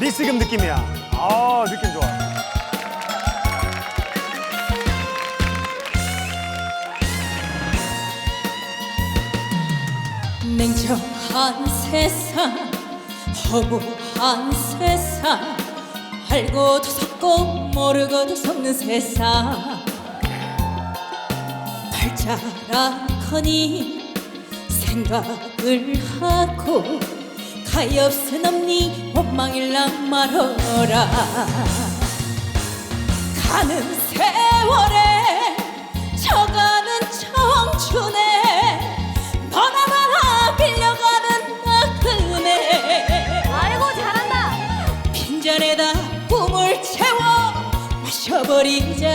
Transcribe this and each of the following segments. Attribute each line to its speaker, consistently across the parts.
Speaker 1: 미스금 느낌이야. 아 느낌 좋아.
Speaker 2: 냉정한 세상 허무한 세상 알고도 속고 모르고도 속는 세상 발자락하니 생각을 하고 가엾은 없니 원망일랑 말어라. 가는 세월에 져가는 청춘에 너나 나나 빌려가는 나그네.
Speaker 3: 아이고 잘한다.
Speaker 2: 빈잔에다 꿈을 채워 마셔버리자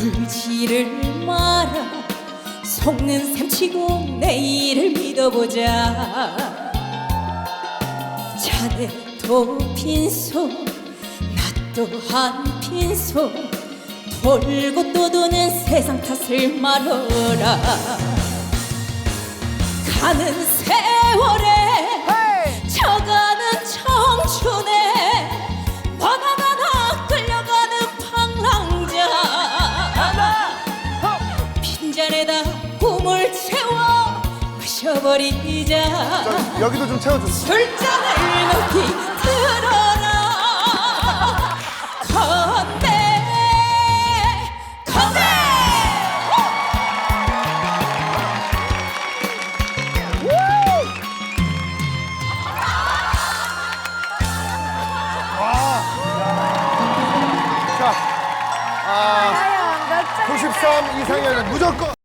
Speaker 2: 울지를 마라 속는 셈치고 내일을 믿어보자. 자네도 빈손 나 또한 빈손 돌고 또 도는 세상 탓을 말어라. 가는 꿈을 채워 마셔버리자
Speaker 4: 여기도 좀 채워줘.
Speaker 2: 술잔을 높이 들어라 건배 건배
Speaker 4: 자, 아,
Speaker 3: 과연 몇 점?
Speaker 4: 93 이상이면 무조건.